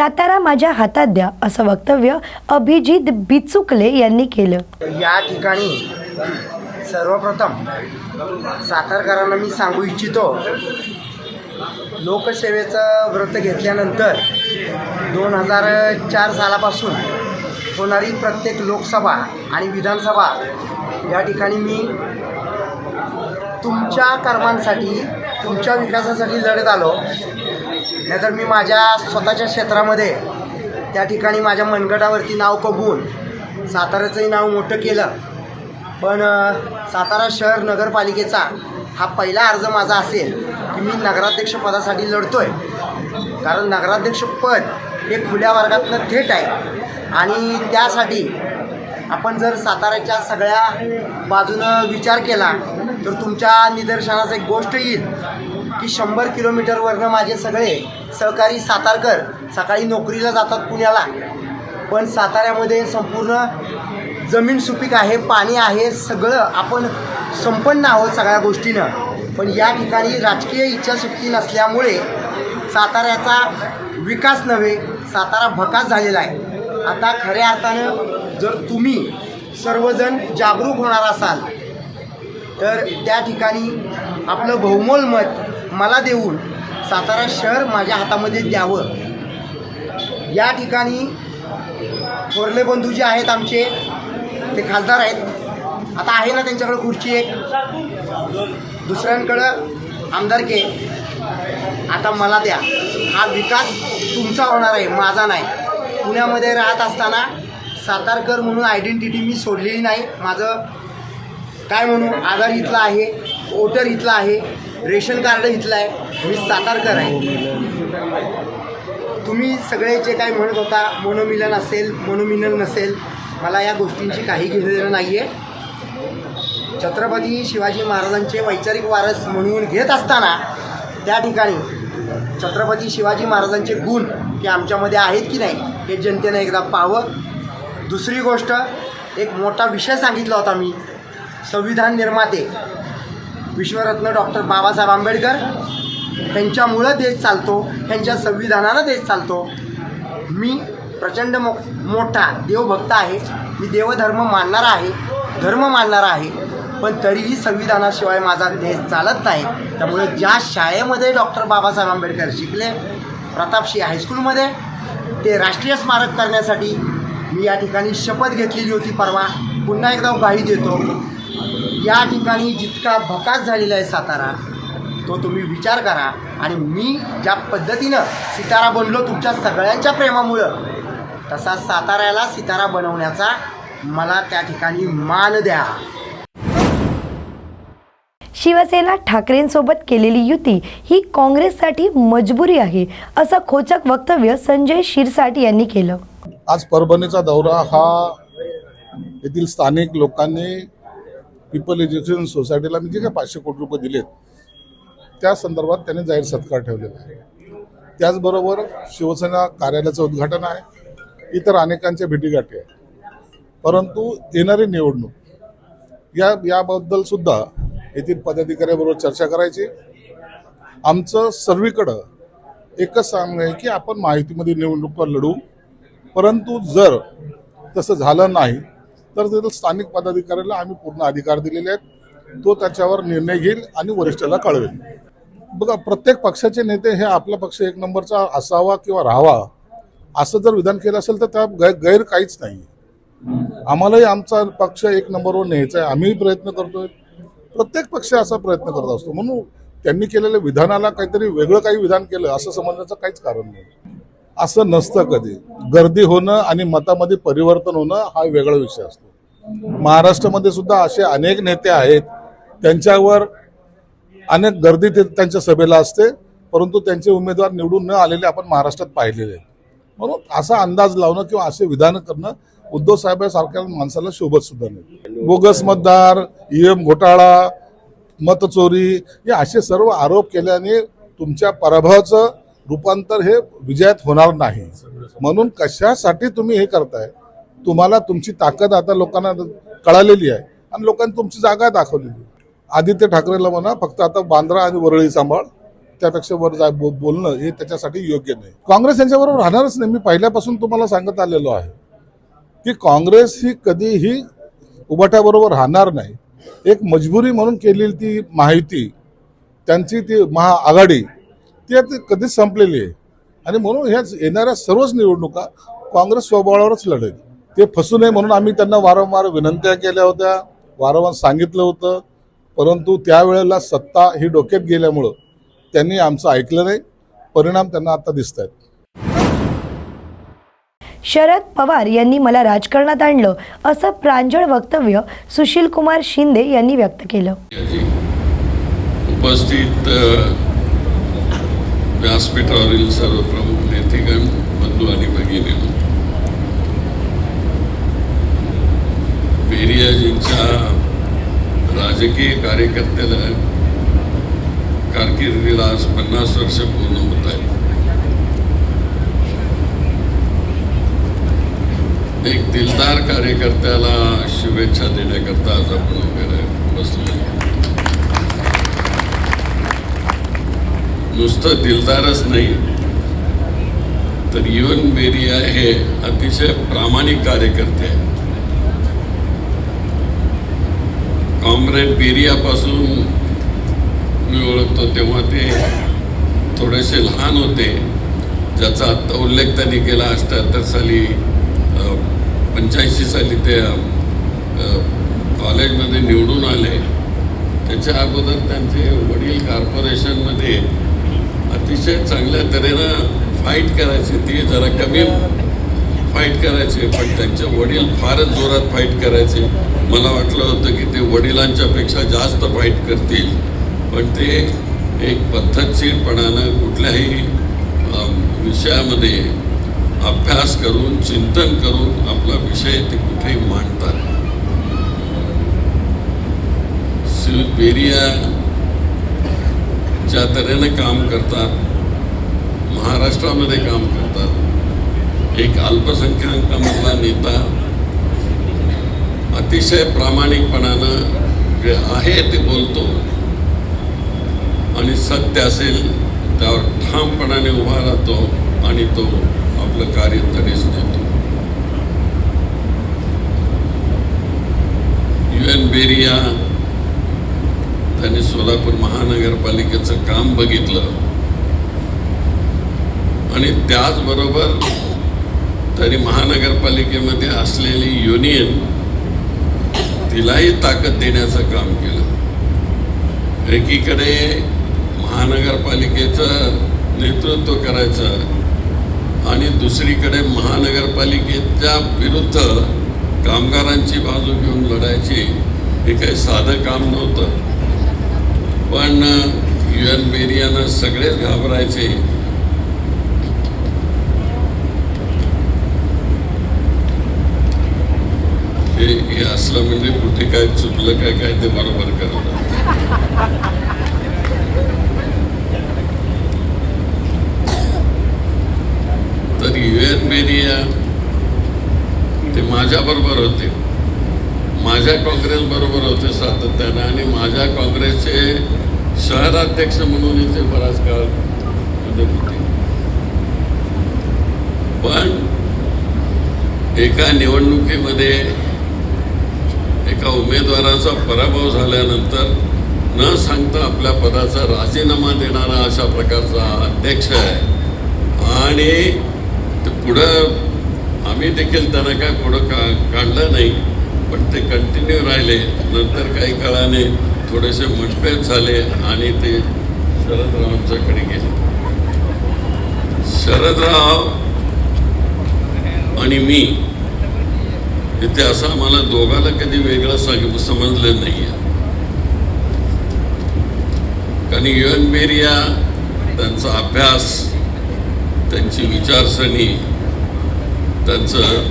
सातारा माझ्या हातात द्या असं वक्तव्य अभिजित बिचुकले यांनी केलं. या ठिकाणी सर्वप्रथम सातारकरांना मी सांगू इच्छितो लोकसेवेचं व्रत घेतल्यानंतर दोन हजार चार सालापासून होणारी प्रत्येक लोकसभा आणि विधानसभा या ठिकाणी मी तुमच्या कर्मांसाठी तुमच्या विकासासाठी लढत आलो. नाहीतर मी माझ्या स्वतःच्या क्षेत्रामध्ये त्या ठिकाणी माझ्या मनगटावरती नाव कमवून साताऱ्याचंही नाव मोठं केलं. पण सातारा शहर नगरपालिकेचा हा पहिला अर्ज माझा असेल की मी नगराध्यक्षपदासाठी लढतो आहे कारण नगराध्यक्षपद हे खुल्या वर्गातनं थेट आहे. आणि त्यासाठी आपण जर साताऱ्याच्या सगळ्या बाजूनं विचार केला तर तुमच्या निदर्शनास एक गोष्ट येईल की शंभर किलोमीटरवरनं माझे सगळे सहकारी सातारकर सकाळी नोकरीला जातात पुण्याला. पण साताऱ्यामध्ये संपूर्ण जमीन सुपीक आहे पाणी आहे सगळं आपण संपन्न आहोत सगळ्या गोष्टीनं. पण या ठिकाणी राजकीय इच्छाशक्ती नसल्यामुळे साताऱ्याचा विकास नव्हे सातारा भकास झालेला आहे. आता खऱ्या अर्थानं जर तुम्ही सर्वजण जागरूक होणार असाल तर त्या ठिकाणी आपलं बहुमोल मत मला देऊन सातारा शहर माझ्या हातामध्ये द्यावं. या ठिकाणी थोरले बंधू जे आहेत आमचे ते खासदार आहेत. आता आहे ना त्यांच्याकडे खुर्ची एक. दुसऱ्यांकडं आमदारके आता मला द्या. हा विकास तुमचा होणार आहे माझा नाही. पुण्यामध्ये राहत असताना सातारकर म्हणून आयडेंटिटी मी सोडलेली नाही. माझं काय म्हणू आधार इथला आहे वोटर इथला आहे रेशन कार्ड इथलं आहे. मी सातारकर आहे. तुम्ही सगळे जे काय म्हणत होता मनोमिलन असेल मनोमिलन नसेल मला या गोष्टींची काही घेणं देणं नाही आहे छत्रपती शिवाजी महाराजांचे वैचारिक वारस म्हणून घेत असताना त्या ठिकाणी छत्रपती शिवाजी महाराजांचे गुण हे आमच्यामध्ये आहेत की नाही हे जनतेनं एकदा पाहावं. दुसरी गोष्ट एक मोठा विषय सांगितला होता मी. संविधान निर्माते विश्वरत्न डॉक्टर बाबासाहेब आंबेडकर. त्यांच्यामुळं देश चालतो त्यांच्या संविधानानं देश चालतो. मी प्रचंड मो मोठा देवभक्त आहे. मी देवधर्म मानणार आहे धर्म मानणार आहे. पण तरीही संविधानाशिवाय माझा देश चालत नाही. त्यामुळे ज्या शाळेमध्ये डॉक्टर बाबासाहेब आंबेडकर शिकले प्रतापशी हायस्कूलमध्ये ते राष्ट्रीय स्मारक करण्यासाठी मी या ठिकाणी शपथ घेतलेली होती परवा. पुन्हा एकदा ग्वाही देतो. या ठिकाणी जितका भकास झालेला आहे सातारा तो तुम्ही विचार करा. आणि मी ज्या पद्धतीनं सितारा बनलो तुमच्या सगळ्यांच्या प्रेमामुळं तसा साताऱ्याला सितारा बनवण्याचा मला त्या ठिकाणी मान द्या. शिवसेना ठाकरेंसोबत केलेली युती ही काँग्रेससाठी मजबुरी आहे असं खोचक वक्तव्य संजय शिरसाट यांनी केलं. आज परभणीचा दौरा हा येथील स्थानिक लोकांनी पीपल एज्युकेशन सोसायटीला मी जे काही पाचशे कोटी रुपये दिलेत त्या संदर्भात त्यांनी जाहीर सत्कार ठेवलेला आहे. त्याचबरोबर शिवसेना कार्यालयाचं उद्घाटन आहे इतर अनेकांच्या भेटीगाठी आहेत परंतु येणारी निवडणूक या याबद्दल सुद्धा येथील पदाधिकाऱ्याबरोबर चर्चा करायची. आमचं सर्वीकडं एकच सांगणं आहे की आपण माहितीमध्ये निवडणुका लढू परंतु जर तसं झालं नाही तर तिथं स्थानिक पदाधिकाऱ्याला आम्ही पूर्ण अधिकार दिलेले आहेत. तो त्याच्यावर निर्णय घेईल आणि वरिष्ठाला कळवेल. बघा प्रत्येक पक्षाचे नेते हे आपला पक्ष एक नंबरचा असावा किंवा राहावा असं जर विधान केलं असेल तर त्या गै गैर काहीच नाही. आम्हालाही आमचा पक्ष एक नंबरवर न्यायचा आहे. आम्हीही प्रयत्न करतोय. प्रत्येक पक्ष असा प्रयत्न करत असतो. म्हणून त्यांनी केलेल्या विधानाला काहीतरी वेगळं काही विधान केलं असं समजण्याचं काहीच कारण नाही. असं नसतं कधी. गर्दी होणं आणि मतामध्ये परिवर्तन होणं हा वेगळा विषय असतो. महाराष्ट्रामध्ये सुद्धा असे अनेक नेते आहेत त्यांच्यावर अनेक गर्दी ते त्यांच्या सभेला असते परंतु त्यांचे उमेदवार निवडून न आलेले आपण महाराष्ट्रात पाहिलेले आहेत. म्हणून असा अंदाज लावणं किंवा असे विधान करणं उद्धव साहेबांसारख्या माणसाला शोभत सुद्धा नाही. बोगस मतदार ईएम घोटाळा मतचोरी हे असे सर्व आरोप केल्याने तुमच्या पराभवाचं रूपांतर हे विजयात होणार नाही. म्हणून कशासाठी तुम्ही हे करताय? तुम्हाला तुमची ताकद आता लोकांना कळालेली आहे आणि लोकांनी तुमची जागा दाखवलेली आहे. आदित्य ठाकरेला म्हणा फक्त आता बांद्रा आणि वरळी सांभाळ. त्यापेक्षा वर जा बो- बोलणं हे त्याच्यासाठी योग्य नाही. काँग्रेस यांच्याबरोबर राहणारच नाही. मी पहिल्यापासून तुम्हाला सांगत आलेलो आहे की काँग्रेस ही कधीही उभट्याबरोबर राहणार नाही. एक मजबुरी म्हणून केलेली ती माहिती त्यांची ती महाआघाडी ती आता कधीच संपलेली आहे. आणि म्हणून ह्याच येणाऱ्या सर्वच निवडणुका काँग्रेस स्वबळावरच लढेल. ते फसू नये म्हणून आम्ही त्यांना वारंवार विनंत्या केल्या होत्या वारंवार सांगितलं होतं. परंतु त्यावेळेला सत्ता ही डोक्यात गेल्यामुळं त्यांनी आमचं ऐकलं नाही. परिणाम त्यांना आता दिसत आहेत शरद पवार यांनी मला राजकारणात आणलं असं प्रांजळ वक्तव्य सुशील कुमार शिंदे यांनी व्यक्त केलं. उपस्थित व्यासपीठावरील सर्व प्रमुख नेतेगण बंधू आणि भगिनी. पेरियाजींच्या राजकीय कार्यकर्त्याला कारकिर्दीला आज पन्नास वर्ष पूर्ण होत आहे एक दिलदार कार्यकर्त्याला शुभेच्छा देण्याकरता आज आपण वगैरे बसलो नुसतं दिलदारच नाही. तर युवन बेरिया हे अतिशय प्रामाणिक कार्यकर्ते आहेत. कॉम्रेड बेरियापासून मी ओळखतो तेव्हा ते थोडेसे लहान होते. ज्याचा आत्ता उल्लेख त्यांनी केला अष्ट्याहत्तर साली पंच्याऐंशी साली ते कॉलेजमध्ये निवडून आले. त्याच्या अगोदर त्यांचे वडील कॉर्पोरेशनमध्ये अतिशय चांगल्या तऱ्हेनं फाईट करायचे ती जरा कमी फाईट करायचे पण त्यांचे वडील फारच जोरात फाईट करायचे. मला वाटलं होतं की ते वडिलांच्यापेक्षा जास्त फाईट करतील पण ते एक पद्धतशीरपणानं कुठल्याही विषयामध्ये अभ्यास करून चिंतन करून आपला विषय ते कुठेही मांडतात. श्री ज्या तऱ्हेनं काम करतात महाराष्ट्रामध्ये काम करतात एक अल्पसंख्याकामधला नेता अतिशय प्रामाणिकपणानं जे आहे ते बोलतो आणि सत्य असेल त्यावर ठामपणाने उभा राहतो आणि तो आपलं कार्य तडीस देतो. यू एन बेरिया त्यांनी सोलापूर महानगरपालिकेचं काम बघितलं. आणि त्याचबरोबर त्यांनी महानगरपालिकेमध्ये असलेली युनियन तिलाही ताकद देण्याचं काम केलं. एकीकडे महानगरपालिकेचं नेतृत्व करायचं आणि दुसरीकडे महानगरपालिकेच्या विरुद्ध कामगारांची बाजू घेऊन लढायची हे काही साधं काम नव्हतं. पण युएन एन सगळेच घाबरायचे. हे हे असलं म्हणजे कुठे काय चुकलं काय काय ते बरोबर करत तर युएन एन बेरिया ते माझ्याबरोबर होते. माझ्या काँग्रेस बरोबर होते सातत्यानं आणि माझ्या काँग्रेसचे शहराध्यक्ष म्हणून इथे बराच काळ होते. पण एका निवडणुकीमध्ये एका उमेदवाराचा पराभव झाल्यानंतर न सांगता आपल्या पदाचा राजीनामा देणारा अशा प्रकारचा अध्यक्ष आहे. आणि पुढं आम्ही देखील त्यांना काय पुढं का काढलं नाही पण ते कंटिन्यू राहिले. नंतर काही काळाने थोडेसे मतभेद झाले आणि ते शरदरावांच्याकडे गेले. शरदराव आणि मी इथे असं आम्हाला दोघाला कधी वेगळं सांग समजलं नाही आहे कारण युएन बेरिया त्यांचा अभ्यास त्यांची विचारसरणी त्यांचं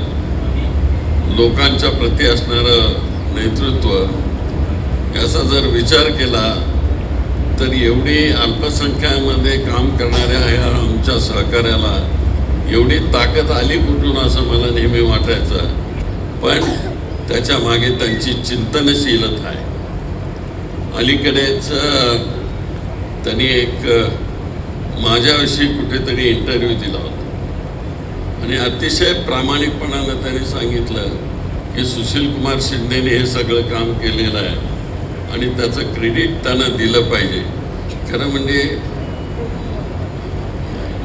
लोकांच्या प्रती असणारं नेतृत्व याचा जर विचार केला तर एवढी अल्पसंख्यामध्ये काम करणाऱ्या ह्या आमच्या सहकार्याला एवढी ताकद आली कुठून असं मला नेहमी वाटायचं. पण त्याच्यामागे त्यांची चिंतनशीलता आहे. अलीकडेच त्यांनी एक माझ्याविषयी कुठेतरी इंटरव्ह्यू दिला होता. आणि अतिशय प्रामाणिकपणानं त्यांनी सांगितलं की सुशील कुमार शिंदेने हे सगळं काम केलेलं आहे. आणि त्याचं क्रेडिट त्यांना दिलं पाहिजे. खरं म्हणजे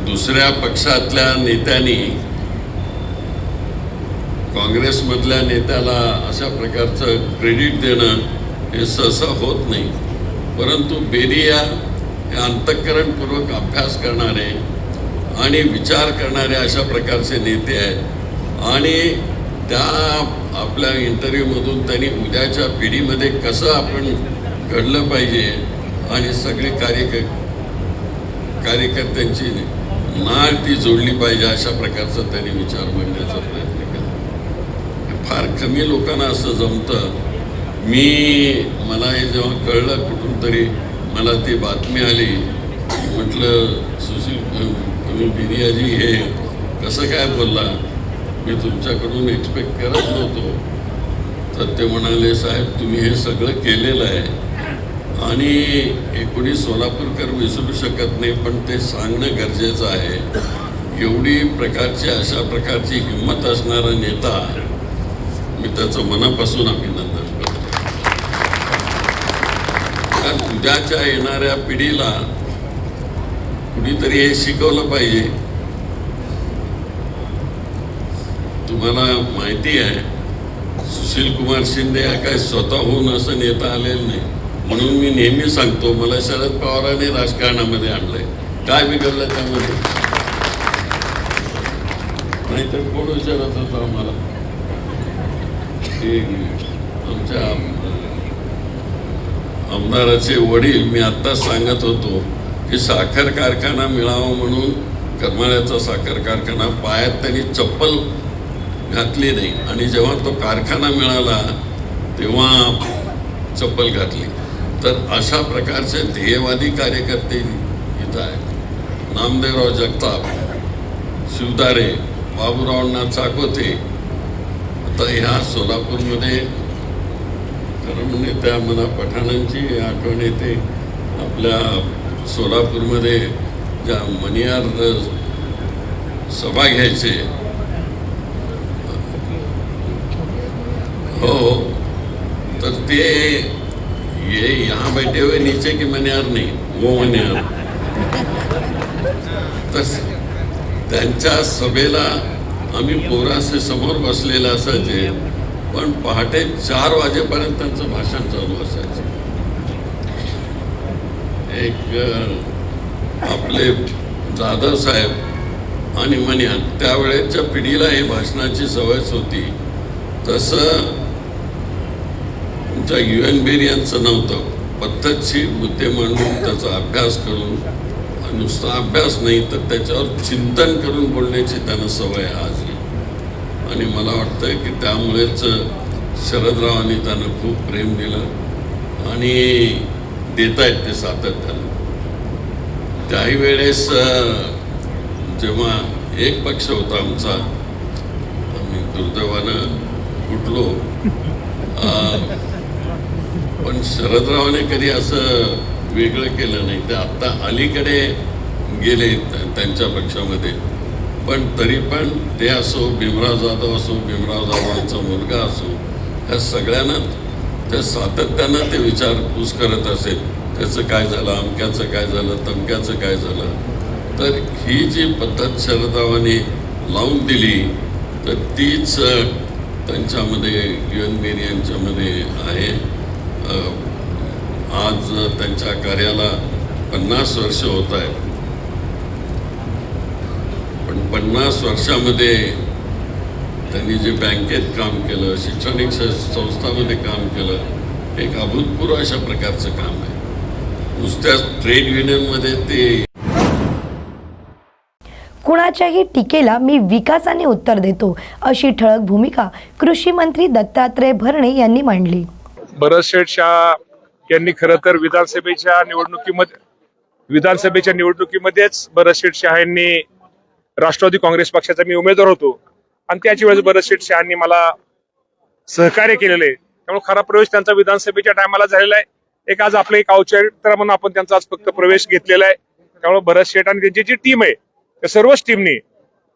दुसऱ्या पक्षातल्या नेत्यांनी काँग्रेसमधल्या नेत्याला अशा प्रकारचं क्रेडिट देणं हे सहसा होत नाही. परंतु बेरिया हे अंतःकरणपूर्वक अभ्यास करणारे आणि विचार करणारे अशा प्रकारचे नेते आहेत. आणि त्या आपल्या इंटरव्ह्यूमधून त्यांनी उद्याच्या पिढीमध्ये कसं आपण घडलं पाहिजे आणि सगळी कार्यक कार्यकर्त्यांची नाळ ती जोडली पाहिजे अशा प्रकारचा त्यांनी विचार मांडण्याचा प्रयत्न केला. फार कमी लोकांना असं जमतं. मी मला हे जेव्हा कळलं कुठून तरी मला ती बातमी आली. म्हटलं सुशील तुम्ही बिरियाजी हे कसं काय बोलला? मी तुमच्याकडून एक्सपेक्ट करत नव्हतो. तर ते म्हणाले साहेब तुम्ही हे सगळं केलेलं आहे. आणि हे सोलापूरकर विसरू शकत नाही पण ते सांगणं गरजेचं आहे. एवढी प्रकारची अशा प्रकारची हिंमत असणारा नेता मी त्याचं मनापासून अभिनंदन करतो. कारण उद्याच्या येणाऱ्या पिढीला कुणीतरी हे शिकवलं पाहिजे. तुम्हाला माहिती आहे सुशील कुमार शिंदे हा काय स्वतःहून असं नेता आलेलं नाही. म्हणून मी नेहमी सांगतो मला शरद पवारांनी राजकारणामध्ये आणलंय. काय बिघडलं त्यामध्ये? नाहीतर कोण विचारत होतं आम्हाला? आमच्या आमदाराचे वडील मी आत्ताच सांगत होतो की साखर कारखाना मिळावा म्हणून करमाळ्याचा साखर कारखाना पायात त्यांनी चप्पल घातली नाही. आणि जेव्हा तो कारखाना मिळाला तेव्हा चप्पल घातली. तर अशा प्रकारचे ध्येयवादी कार्यकर्ते इथं आहेत. नामदेवराव जगताप शिवदारे बाबूरावांना चाकोते आता ह्या सोलापूरमध्ये खरं म्हणजे त्या मला पठाणांची आठवण येते. आपल्या सोलापूरमध्ये ज्या मनियार सभा घ्यायचे हो, हो तर ते ये यहाँ बैठे हुए नीचे की मन्यार नाही वो मन्यार. तर त्यांच्या सभेला आम्ही पोरासे समोर बसलेले असायचे पण पहाटे चार वाजेपर्यंत त्यांचं भाषण चालू असायचं. एक आपले जाधव साहेब आणि मन्यान त्यावेळेच्या पिढीला हे भाषणाची सवयच होती. तसं तुमच्या यू एन बेरियांचं नव्हतं. पद्धतशीर मुद्दे मांडून त्याचा अभ्यास करून आणि नुसता अभ्यास नाही तर त्याच्यावर चिंतन करून बोलण्याची त्यांना सवय आज आणि मला वाटतं की त्यामुळेच शरदरावांनी त्यांना खूप प्रेम दिलं आणि देत आहेत ते सातत्यानं. त्याही वेळेस जेव्हा एक पक्ष होता आमचा आम्ही दुर्दैवानं फुटलो. पण शरदरावाने कधी असं वेगळं केलं नाही. ते आत्ता अलीकडे गेले त्यांच्या पक्षामध्ये. पण तरी पण ते असो भीमराव जाधव असो भीमराव जाधवांचा मुलगा असो ह्या सगळ्यांना त्या सातत्यानं ते विचारपूस करत असेल त्याचं काय झालं अमक्याचं काय झालं तमक्याचं काय झालं. तर ही जी पद्धत शरदरावांनी लावून दिली तर तीच त्यांच्यामध्ये युएन बेरी यांच्यामध्ये आहे. आज त्यांच्या कार्याला पन्नास वर्ष होत आहेत. पण पन्नास वर्षामध्ये त्यांनी जे बँकेत काम केलं शैक्षणिक संस्थामध्ये काम केलं एक अभूतपूर्व अशा प्रकारचं काम आहे. नुसत्याच ट्रेड युनियनमध्ये ते कुणाच्याही टीकेला मी विकासाने उत्तर देतो अशी ठळक भूमिका कृषी मंत्री दत्तात्रय भरणे यांनी मांडली. भरत शेठ शाह यांनी खरं तर विधानसभेच्या निवडणुकीमध्ये विधानसभेच्या निवडणुकीमध्येच भरत शेठ शाह यांनी राष्ट्रवादी काँग्रेस पक्षाचा मी उमेदवार होतो. आणि त्याच वेळेस भरत शेठ शहानी मला सहकार्य केलेलं आहे. त्यामुळे खरा प्रवेश त्यांचा विधानसभेच्या टायमाला झालेला आहे. एक आज आपलं एक औचित्य म्हणून आपण त्यांचा आज फक्त प्रवेश घेतलेला आहे. त्यामुळे भरत शेठ आणि त्यांची जी टीम आहे त्या सर्वच टीमनी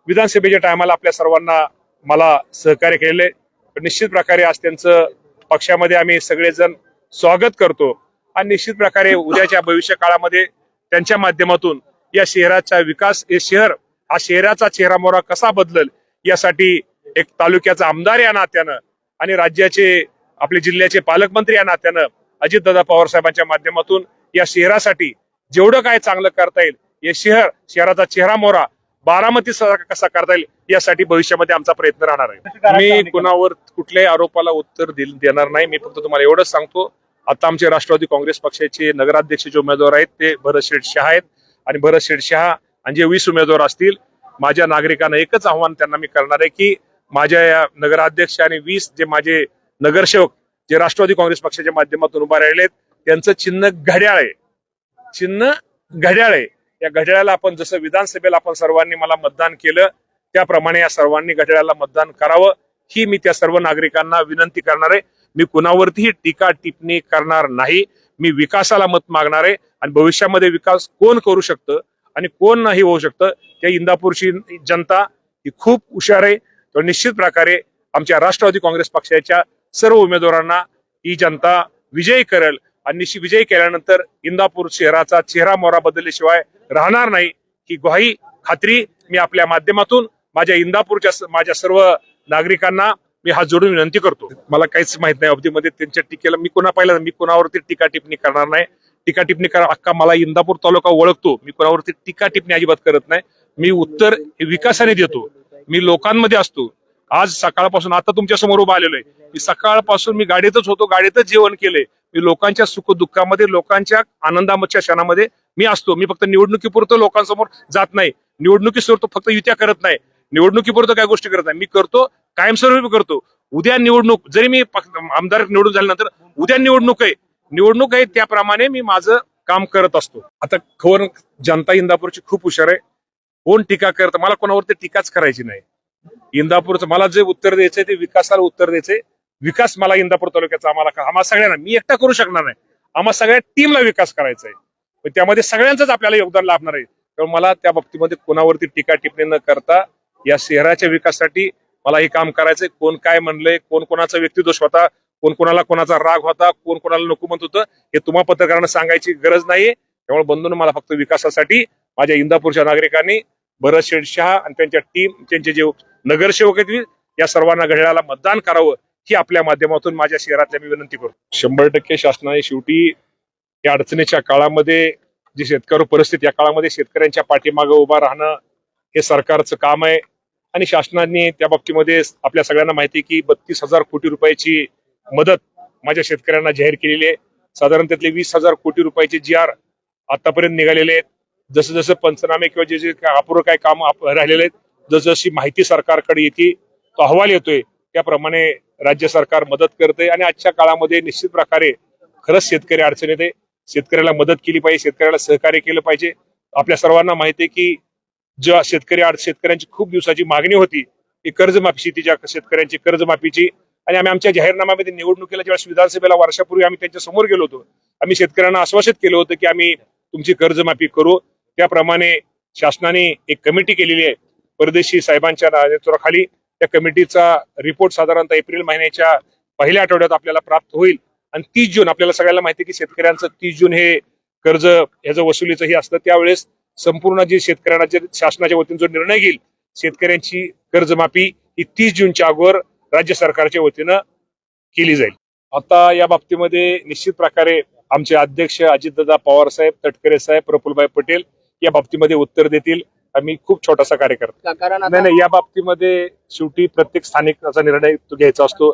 विधानसभेच्या टायमाला आपल्या सर्वांना मला सहकार्य केलेले पण निश्चित प्रकारे आज त्यांचं पक्षामध्ये आम्ही सगळेजण स्वागत करतो आणि निश्चित प्रकारे उद्याच्या भविष्य काळामध्ये त्यांच्या माध्यमातून या शहराचा विकास हे शहर हा शहराचा चेहरा मोहरा कसा बदलल यासाठी एक तालुक्याचा आमदार या नात्यानं आणि राज्याचे आपले जिल्ह्याचे पालकमंत्री या नात्यानं अजितदादा पवार साहेबांच्या माध्यमातून या शहरासाठी जेवढं काय चांगलं करता येईल हे शहर शहराचा चेहरा मोहरा बारामती कसा करता येईल यासाठी भविष्यामध्ये आमचा प्रयत्न राहणार आहे. मी कुणावर कुठल्याही आरोपाला उत्तर देणार नाही. मी फक्त तुम्हाला एवढंच सांगतो आता आमचे राष्ट्रवादी काँग्रेस पक्षाचे नगराध्यक्ष जे उमेदवार आहेत ते भरत शेठ शहा आहेत. आणि भरत शेठ शहा आणि जे वीस उमेदवार असतील माझ्या नागरिकांना एकच आव्हान त्यांना मी करणार आहे की माझ्या या नगराध्यक्ष आणि वीस जे माझे नगरसेवक जे राष्ट्रवादी काँग्रेस पक्षाच्या माध्यमातून उभा राहिले आहेत, त्यांचं चिन्ह घड्याळ आहे. चिन्ह घड्याळ आहे. या घड्याळाला आपण जसं विधानसभेला आपण सर्वांनी मला मतदान केलं त्याप्रमाणे या सर्वांनी घड्याळाला मतदान करावं. ही मी त्या सर्व नागरिकांना विनंती करणार आहे. मी कुणावरतीही टीका टिप्पणी करणार नाही. मी विकासाला मत मागणार आहे आणि भविष्यामध्ये विकास कोण करू शकतं आणि कोण नाही होऊ शकतं त्या इंदापूरची जनता ही खूप हुशार आहे. तर निश्चित प्रकारे आमच्या राष्ट्रवादी काँग्रेस पक्षाच्या सर्व उमेदवारांना ही जनता विजयी करेल. आणि निश्चित विजयी केल्यानंतर इंदापूर शहराचा चेहरा मोहरा बदलल्याशिवाय राहणार नाही. ही ग्वाही खात्री मी आपल्या माध्यमातून माझ्या इंदापूरच्या माझ्या सर्व नागरिकांना मी हात जोडून विनंती करतो. मला काहीच माहीत नाही अवधीमध्ये त्यांच्या टीकेला मी कोणा पाहिलं मी कोणावरती टीका टिप्पणी करणार नाही. टीका टिप्पणी करा अख्खा मला इंदापूर तालुका ओळखतो. मी कोणावरती टीका टिप्पणी अजिबात करत नाही. मी उत्तर विकासाने देतो. मी लोकांमध्ये असतो. आज सकाळपासून आता तुमच्यासमोर उभा आलेलो आहे. मी सकाळपासून मी गाडीतच होतो गाडीतच जेवण केले मी लोकांच्या सुख दुःखामध्ये लोकांच्या आनंदाच्या क्षणामध्ये मी असतो. मी फक्त निवडणुकीपुरतं लोकांसमोर जात नाही. निवडणुकीसमोर तो फक्त युत्या करत नाही. निवडणुकीपुरतं काय गोष्टी करत नाही. मी करतो कायमस्वरूपी करतो. उद्या निवडणूक जरी मी आमदार निवडून झाल्यानंतर उद्या निवडणूक आहे. निवडणूक आहे त्याप्रमाणे मी माझं काम करत असतो. आता खबर जनता इंदापूरची खूप हुशार आहे. कोण टीका करत? मला कोणावरती टीकाच करायची नाही. इंदापूरचं मला जे उत्तर द्यायचंय ते विकासाला उत्तर द्यायचंय. विकास मला इंदापूर तालुक्याचा आम्हाला आम्हाला सगळ्यांना मी एकटा करू शकणार नाही. आम्हाला सगळ्या टीमला विकास करायचा आहे त्यामध्ये सगळ्यांचंच आपल्याला योगदान लाभणार आहे. त्यामुळे मला त्या बाबतीमध्ये कोणावरती टीका टिप्पणी न करता या शहराच्या विकासासाठी मला हे काम करायचंय. कोण काय म्हणलंय कोण कोणाचा व्यक्तिदोष होता कोण कोणाला कोणाचा राग होता कोण कोणाला नको म्हणत होतं हे तुम्हा पत्रकारांना सांगायची गरज नाहीये. त्यामुळे बंधून मला फक्त विकासासाठी माझ्या इंदापूरच्या नागरिकांनी भरत शेठ शहा आणि त्यांच्या टीम त्यांचे जे नगरसेवक आहेत या सर्वांना घड्याळाला मतदान करावं ही आपल्या माध्यमातून माझ्या शहरातल्या मी विनंती करतो. शंभर टक्के शासनाने शेवटी या अडचणीच्या काळामध्ये जी शेतकरी परिस्थिती या काळामध्ये शेतकऱ्यांच्या पाठीमागे उभा राहणं हे सरकारचं काम आहे. आणि शासनाने त्या बाबतीमध्ये आपल्या सगळ्यांना माहिती आहे की बत्तीस हजार कोटी रुपयाची मदत माझ्या शेतकऱ्यांना जाहीर केलेली आहे. साधारण त्यातले वीस हजार कोटी रुपयाचे जी आर आतापर्यंत निघालेले आहेत. जसं जसं पंचनामे किंवा जे जे काय अपुरं काय काम राहिलेले आहेत जसजशी माहिती सरकारकडे येते तो अहवाल येतोय त्याप्रमाणे राज्य सरकार मदत करते आणि आजच्या काळामध्ये निश्चित प्रकारे खरंच शेतकरी अडचणीत आहे. शेतकऱ्याला मदत केली पाहिजे शेतकऱ्याला सहकार्य केलं पाहिजे. आपल्या सर्वांना माहिती आहे की ज्या शेतकरी शेतकऱ्यांची खूप दिवसाची मागणी होती ती कर्जमाफी तिच्या शेतकऱ्यांची कर्जमाफीची. आणि आम्ही आमच्या जाहीरनाम्यामध्ये निवडणुकीला ज्यावेळेस विधानसभेला वर्षापूर्वी आम्ही त्यांच्यासमोर गेलो होतो आम्ही शेतकऱ्यांना आश्वासित केलं होतं की आम्ही तुमची कर्जमाफी करू. त्याप्रमाणे शासनाने एक कमिटी केलेली आहे परदेशी साहेबांच्या नेतृत्वाखाली त्या कमिटीचा रिपोर्ट साधारणतः एप्रिल महिन्याच्या पहिल्या आठवड्यात आपल्याला प्राप्त होईल. आणि तीस जून आपल्याला सगळ्याला माहिती की शेतकऱ्यांचं तीस जून हे कर्ज ह्याचं वसुलीचं हे असतं त्यावेळेस संपूर्ण जे शेतकऱ्यांना जे शासनाच्या वतीने जो निर्णय घेईल शेतकऱ्यांची कर्जमाफी ही तीस जूनच्या अगोदर राज्य सरकारच्या वतीनं केली जाईल. आता या बाबतीमध्ये निश्चित प्रकारे आमचे अध्यक्ष अजितदादा पवार साहेब तटकरे साहेब प्रफुलभाई पटेल या बाबतीमध्ये उत्तर देतील. आम्ही खूप छोटासा कार्यकर्ता. नाही नाही या बाबतीमध्ये शेवटी प्रत्येक स्थानिकाचा निर्णय तो घ्यायचा असतो.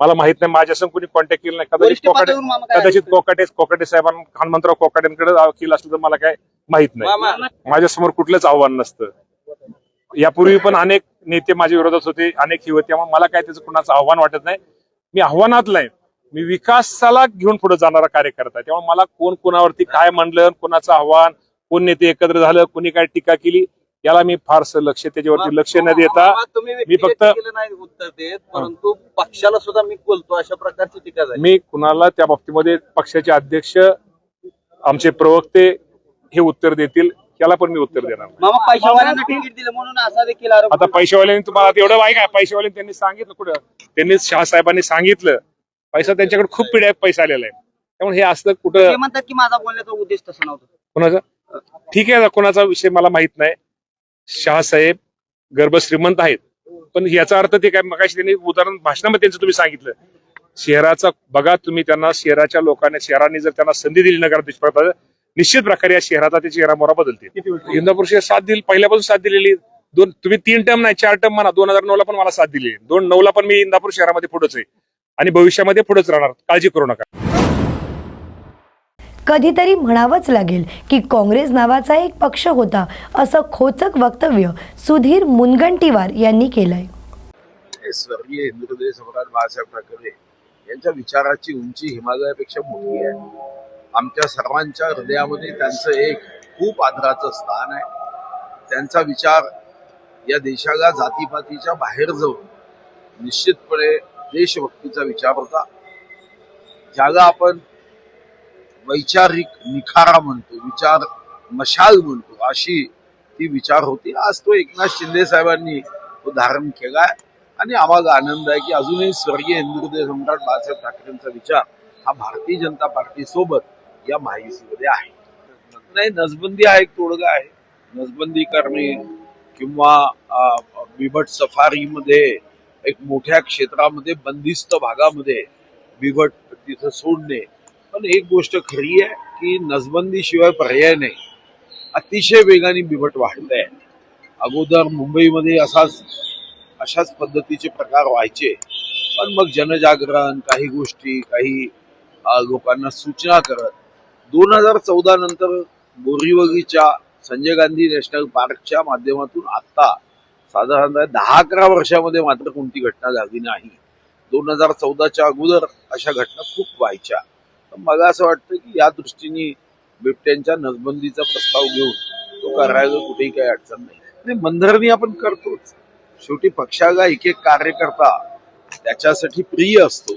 मला माहीत नाही माझ्या कोणी कॉन्टॅक्ट केला नाही. कदाचित कोकाटे कदाचित? कोकाटे कोकाटे साहेबांना हनुमंतराव कोकाटेंकडे वकील असलं तर मला काय माहीत नाही. माझ्यासमोर कुठलंच आव्हान नसतं. यापूर्वी पण अनेक नेते माझ्या विरोधात होते अनेक ही होते मला काय त्याचं कुणाचं आव्हान वाटत नाही. मी आव्हानात नाही. मी विकासाला घेऊन पुढे जाणारा कार्यकर्ता आहे. त्यामुळे मला कोण कोणावरती काय म्हणलं कोणाचं आव्हान कोण नेते एकत्र झालं कोणी काय टीका केली याला मी फारसं लक्ष त्याच्यावरती लक्ष न देता मी फक्त- उत्तर देत परंतु पक्षाला सुद्धा मी बोलतो अशा प्रकारची टीका झाली. मी कुणाला त्या बाबतीमध्ये पक्षाचे अध्यक्ष आमचे प्रवक्ते हे उत्तर देतील याला पण मी उत्तर देणार नाही. मामा पैशावाल्यांना तिकीट दिलं म्हणून असा देखील आरोप आता पैशावाल्यांनी तुम्हाला एवढं माहिती आहे पैशावाल्यांनी त्यांनी सांगितलं कुठं? त्यांनी शहासाहेबांनी सांगितलं पैसा त्यांच्याकडे खूप पिढ्यात पैसा आलेला आहे. त्यामुळे हे असतं कुठं म्हणतात की माझा बोलण्याचा उद्देश तसा नव्हता. कोणाचा? ठीक आहे कोणाचा विषय मला माहीत नाही. शहासाहेब गर्भ श्रीमंत आहेत. पण याचा अर्थ ते काय मगाशी त्यांनी उदाहरण भाषणामध्ये त्यांचं तुम्ही सांगितलं. शहराचा बघा तुम्ही त्यांना शहराच्या लोकांनी शहरांनी जर त्यांना संधी दिली पदाला, निश्चित प्रकारे या शहराचा ते चेहरा मोरा बदलते इंदापूर शहर साथ दिली पहिल्यापासून साथ दिलेली दोन तुम्ही तीन टर्म नाही चार टर्म म्हणा. दोन हजार नऊ ला पण मला साथ दिली दोन नऊ ला पण मी इंदापूर शहरामध्ये पुढेच आहे. आणि भविष्यामध्ये पुढेच राहणार. काळजी करू नका. कधीतरी म्हणावंच लागेल की काँग्रेस नावाचा एक पक्ष होता असं खोचक वक्तव्य सुधीर मुनगंटीवार यांनी केलंय. स्वर्गीय हिंदू सम्राट बाळासाहेब ठाकरे यांच्या विचाराची उंची हिमालयापेक्षा मोठी आहे. आमच्या सर्वांच्या हृदयामध्ये त्यांचं एक खूप आदराचं स्थान आहे. त्यांचा विचार या देशाला जातीपातीच्या बाहेर जाऊन निश्चितपणे देशभक्तीचा विचार होता. ज्याला आपण वैचारिक निखारा म्हणतो विचार मशाल म्हणतो अशी ती विचार होती. आज तो एकनाथ शिंदे साहेबांनी तो धारण केलाय आणि आम्हाला आनंद आहे की अजूनही स्वर्गीय हिंदुदेव सम्राट बाळासाहेब ठाकरेंचा विचार हा भारतीय जनता पार्टी सोबत या माहितीमध्ये आहे. नाही नसबंदी हा एक तोडगा आहे. नसबंदी करणे किंवा बिभट सफारीमध्ये एक मोठ्या क्षेत्रामध्ये बंदिस्त भागामध्ये बिभट तिथं सोडणे पण एक गोष्ट खरी आहे की नसबंदीशिवाय पर्याय नाही. अतिशय वेगाने बिबट वाढत आहे. अगोदर मुंबईमध्ये असाच अशाच पद्धतीचे प्रकार व्हायचे. पण मग जनजागरण काही गोष्टी काही लोकांना सूचना करत दोन हजार चौदा नंतर बोरीवगीच्या संजय गांधी नॅशनल पार्कच्या माध्यमातून आता साधारणतः दहा अकरा वर्षामध्ये मात्र कोणती घटना झाली नाही. दोन हजार चौदाच्या अगोदर अशा घटना खूप व्हायच्या. मला असं वाटतं की या दृष्टीने बिबट्यांच्या नसबंदीचा प्रस्ताव घेऊन तो करायला कुठेही काही अडचण नाही. आणि मनधरणी आपण करतोच. शेवटी पक्षाला एक एक कार्यकर्ता त्याच्यासाठी प्रिय असतो.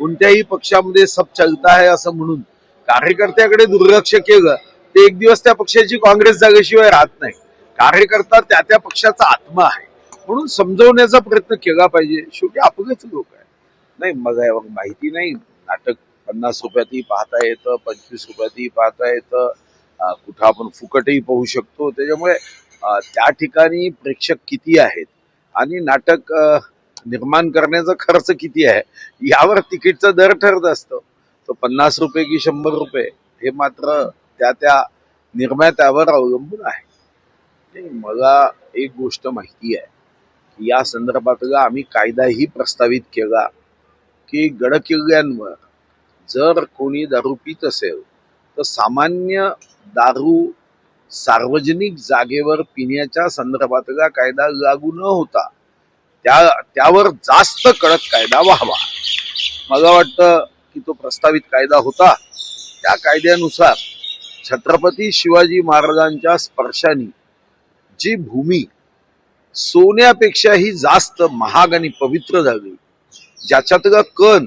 कोणत्याही पक्षामध्ये सब चलता आहे असं म्हणून कार्यकर्त्याकडे दुर्लक्ष केलं ते एक दिवस त्या पक्षाची काँग्रेस जागेशिवाय राहत नाही. कार्यकर्ता त्या त्या पक्षाचा आत्मा आहे. म्हणून समजवण्याचा प्रयत्न केला पाहिजे. शेवटी आपलेच लोक आहे नाही मग माहिती नाही. नाटक पन्नास रुपयातही पाहता येतं पंचवीस रुपयातही पाहता येतं. कुठं आपण फुकटही पाहू शकतो. त्याच्यामुळे त्या ठिकाणी प्रेक्षक किती आहेत आणि नाटक निर्माण करण्याचा खर्च किती आहे? यावर तिकीटचा दर ठरत असतो. तो पन्नास रुपये की शंभर रुपये हे मात्र त्या त्या निर्मात्यावर अवलंबून आहे. मला एक गोष्ट माहिती आहे की या संदर्भातला आम्ही कायदाही प्रस्तावित केला की गडकिल्ल्यांवर जर कोणी दारू पित असेल तर सामान्य दारू सार्वजनिक जागेवर पिण्याच्या संदर्भातला कायदा लागू न होता त्या त्यावर जास्त कडक कायदा व्हावा. मला वाटतं की तो प्रस्तावित कायदा होता. त्या कायद्यानुसार छत्रपती शिवाजी महाराजांच्या स्पर्शाने जी भूमी सोन्यापेक्षाही जास्त महाग आणि पवित्र झाली ज्याच्यातला कण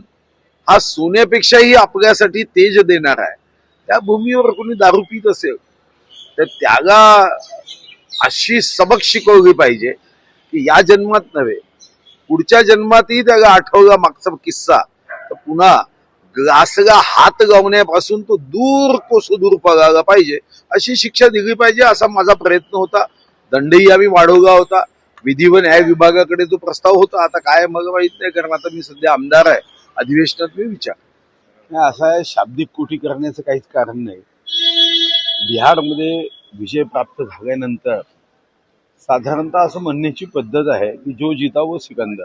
हा सोन्यापेक्षाही आपल्यासाठी तेज देणार आहे. त्या भूमीवर कोणी दारू पित असेल तर त्याला अशी सबक शिकवली पाहिजे की या जन्मात नव्हे पुढच्या जन्मातही त्याला आठवला मागचा किस्सा. तर पुन्हा ग्लासला हात लावण्यापासून तो दूर कोस दूर पळायला पाहिजे अशी शिक्षा दिली पाहिजे असा माझा प्रयत्न होता. दंडही आम्ही वाढवला होता. विधी व न्याय विभागाकडे तो प्रस्ताव होता आता काय मग माहीत नाही कारण आता मी सध्या आमदार आहे. अधिवेशनात मी विचार. नाही असं आहे शाब्दिक कोटी करण्याचं काहीच कारण नाही. बिहारमध्ये विजय प्राप्त झाल्यानंतर साधारणतः असं म्हणण्याची पद्धत आहे की जो जिता वो सिकंदर.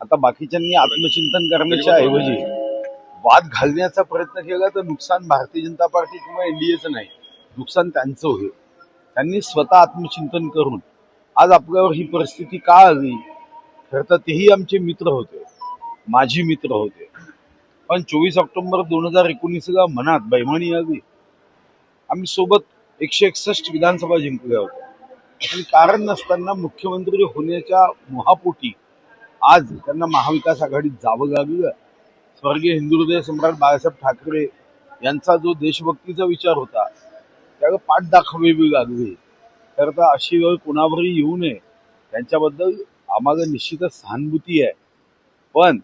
आता बाकीच्यांनी आत्मचिंतन करण्याच्या ऐवजी वाद घालण्याचा प्रयत्न केला तर नुकसान भारतीय जनता पार्टी किंवा एनडीएचं नाही. नुकसान त्यांचं होईल. त्यांनी स्वतः आत्मचिंतन करून आज आपल्यावर ही परिस्थिती का आली? खरं तर तेही आमचे मित्र होते. माझी मित्र होते. पण चोवीस ऑक्टोबर दोन हजार एकोणीसला मनात बैमानी आली. आम्ही सोबत एकशे एकसष्ट विधानसभा जिंकल्या होत्या. आणि कारण नसताना मुख्यमंत्री होण्याच्या मोहापोटी आज त्यांना महाविकास आघाडीत जावं लागलं. स्वर्गीय हिंदुहृदय सम्राट बाळासाहेब ठाकरे यांचा जो देशभक्तीचा विचार होता त्या पाठ दाखवावी लागली. तर आता अशी वेळ कुणावरही येऊ नये. त्यांच्याबद्दल आम्हाला निश्चितच सहानुभूती आहे. पण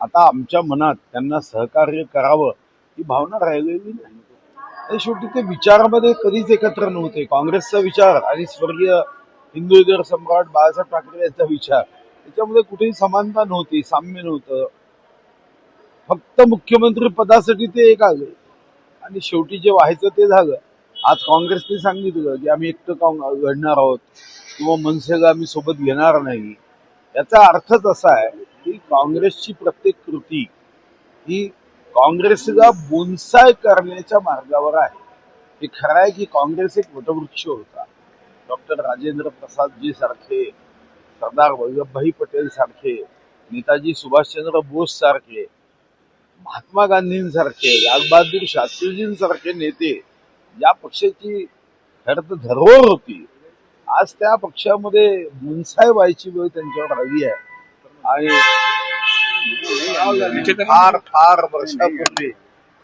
आता आमच्या मनात त्यांना सहकार्य करावं ही भावना राहिलेली नाही. शेवटी ते विचारामध्ये कधीच एकत्र नव्हते. काँग्रेसचा विचार आणि स्वर्गीय हिंदू हृदय सम्राट बाळासाहेब ठाकरे यांचा विचार त्याच्यामध्ये कुठेही समानता नव्हती साम्य नव्हतं. फक्त मुख्यमंत्री पदासाठी ते एक आले. आणि शेवटी जे व्हायचं ते झालं. आज काँग्रेसने सांगितलं की आम्ही एकटं काँग- घडणार आहोत? किंवा मनसेला आम्ही सोबत घेणार नाही? याचा अर्थच असा आहे की काँग्रेसची प्रत्येक कृती ही काँग्रेसला बोनसाय करण्याच्या मार्गावर आहे. हे खरं आहे की काँग्रेस एक वटवृक्ष होता. डॉक्टर राजेंद्र प्रसादजी सारखे सरदार वल्लभभाई पटेल सारखे नेताजी सुभाषचंद्र बोस सारखे महात्मा गांधींसारखे लालबहादूर शास्त्रीजींसारखे नेते या पक्षाची खरं तर धरोहर होती. आज त्या पक्षामध्ये मुनसाय व्हायची वेळ त्यांच्यावर आली आहे. आणि फार फार वर्षापूर्वी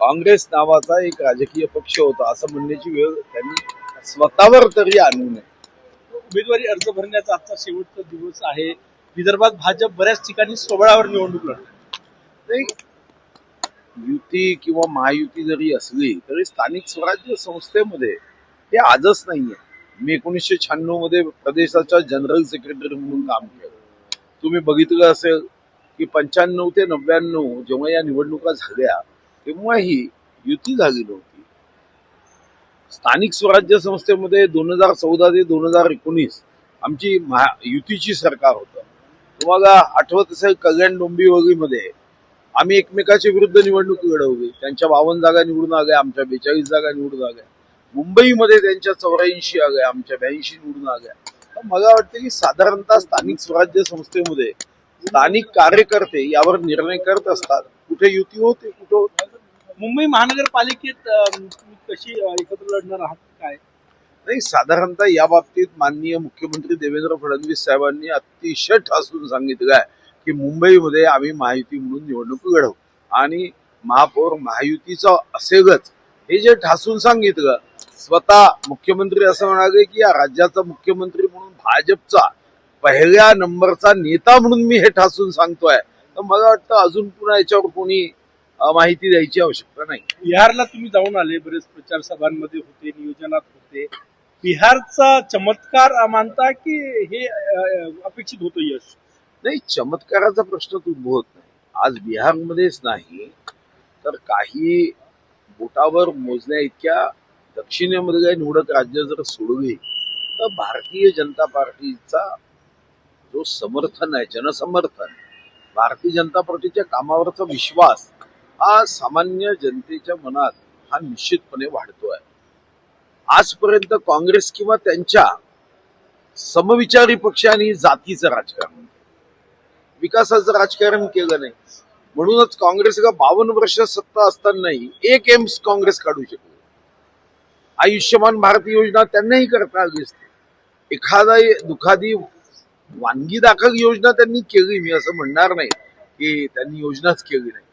काँग्रेस नावाचा एक राजकीय पक्ष होता. असं म्हणण्याची वेळ त्यांनी स्वतःवर तरी आणू नये उमेदवारी अर्ज भरण्याचा आजचा शेवटचा दिवस आहे. विदर्भात भाजप बऱ्याच ठिकाणी सोबळावर निवडणूक नाही युती किंवा महायुती जरी असली तरी स्थानिक स्वराज्य संस्थेमध्ये हे आजच नाहीये. मी एकोणीसशे शहाण्णवमध्ये प्रदेशाच्या जनरल सेक्रेटरी म्हणून काम केलं. तुम्ही बघितलं असेल की पंच्याण्णव ते नव्याण्णव जेव्हा या निवडणुका झाल्या तेव्हाही युती झाली नव्हती. स्थानिक स्वराज्य संस्थेमध्ये दोन हजार चौदा ते दोन हजार एकोणीस आमची महा युतीची सरकार होतं. तुम्हाला आठवत असेल कल्याण डोंबिवलीमध्ये आम्ही एकमेकाच्या विरुद्ध निवडणूक लढवली. त्यांच्या बावन्न जागा निवडून आल्या आमच्या बेचाळीस जागा निवडून आल्या. मुंबईमध्ये त्यांच्या चौऱ्याऐंशी आल्या आमच्या ब्याऐंशी निवडून आल्या. मला वाटतं की साधारणतः स्थानिक स्वराज्य संस्थेमध्ये स्थानिक कार्यकर्ते यावर निर्णय करत असतात. कुठे युती होते कुठे होत. मुंबई महानगरपालिकेत तुम्ही कशी एकत्र लढणार आहात काय? नाही साधारणतः या बाबतीत माननीय मुख्यमंत्री देवेंद्र फडणवीस साहेबांनी अतिशय ठासून सांगितलं आहे की मुंबईमध्ये आम्ही महायुती म्हणून निवडणूक लढवू. आणि महापौर महायुतीचं असेलच हे जे ठासून सांगितलं स्वतः मुख्यमंत्री असं म्हणाले की या राज्याचा मुख्यमंत्री म्हणून भाजपचा पहिल्या नंबरचा नेता म्हणून मी हे ठासून सांगतोय. तर मला वाटतं अजून पुन्हा याच्यावर कोणी माहिती द्यायची आवश्यकता नाही. बिहारला तुम्ही जाऊन आले बरेच प्रचार सभांमध्ये होते नियोजनात होते. बिहारचा चमत्कार मानता की हे अपेक्षित होतं यश? नाही चमत्काराचा प्रश्नच उद्भवत नाही. आज बिहारमध्येच नाही तर काही बोटावर मोजण्या इतक्या दक्षिणेमध्ये काही निवडक राज्य जर सोडवी तर भारतीय जनता पार्टीचा जो समर्थन आहे जनसमर्थन भारतीय जनता पार्टीच्या कामावरचा विश्वास हा सामान्य जनतेच्या मनात हा निश्चितपणे वाढतोय. आजपर्यंत काँग्रेस किंवा त्यांच्या समविचारी पक्षांनी जातीचं राजकारण विकासाचं राजकारण केलं नाही. म्हणूनच काँग्रेस का बावन्न वर्ष सत्ता असतानाही एक एम्स काँग्रेस काढू शकतो आयुष्यमान भारत योजना त्यांनाही करता आली असते. एखादा दुखादी वानगी दाखल योजना त्यांनी केली मी असं म्हणणार नाही की त्यांनी योजनाच केली नाही.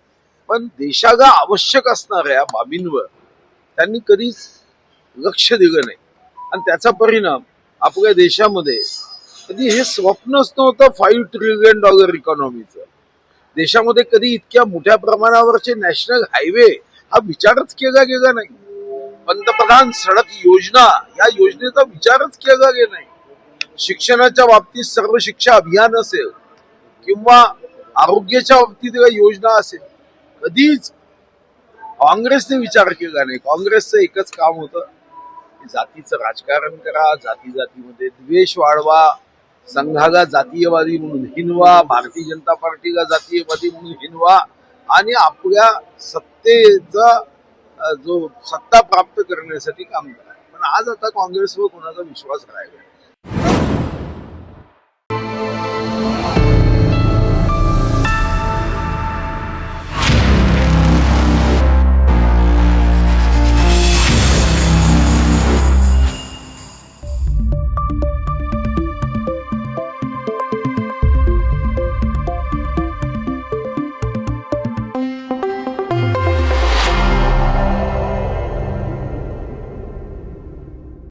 पण देशाला आवश्यक असणाऱ्या बाबींवर त्यांनी कधीच लक्ष दिलं नाही. आणि त्याचा परिणाम आपल्या देशामध्ये कधी हे स्वप्नच नव्हतं फाईव्ह ट्रिलियन डॉलर इकॉनॉमीचं देशामध्ये कधी इतक्या मोठ्या प्रमाणावरचे नॅशनल हायवे हा विचारच केला गेला नाही. पंतप्रधान सडक योजना या योजनेचा विचारच केला गेला नाही. शिक्षणाच्या बाबतीत सर्व शिक्षा अभियान असेल किंवा आरोग्याच्या बाबतीत योजना असेल कधीच काँग्रेसने विचार केला नाही. काँग्रेसचं एकच काम होतं जातीचं राजकारण करा जाती जातीमध्ये द्वेष वाढवा संघाला जातीयवादी म्हणून हिनवा भारतीय जनता पार्टीला जातीयवादी म्हणून हिनवा आणि आपल्या सत्तेचा जो सत्ता प्राप्त करण्यासाठी काम करा पण आज आता काँग्रेसवर कोणाचा विश्वास राहिला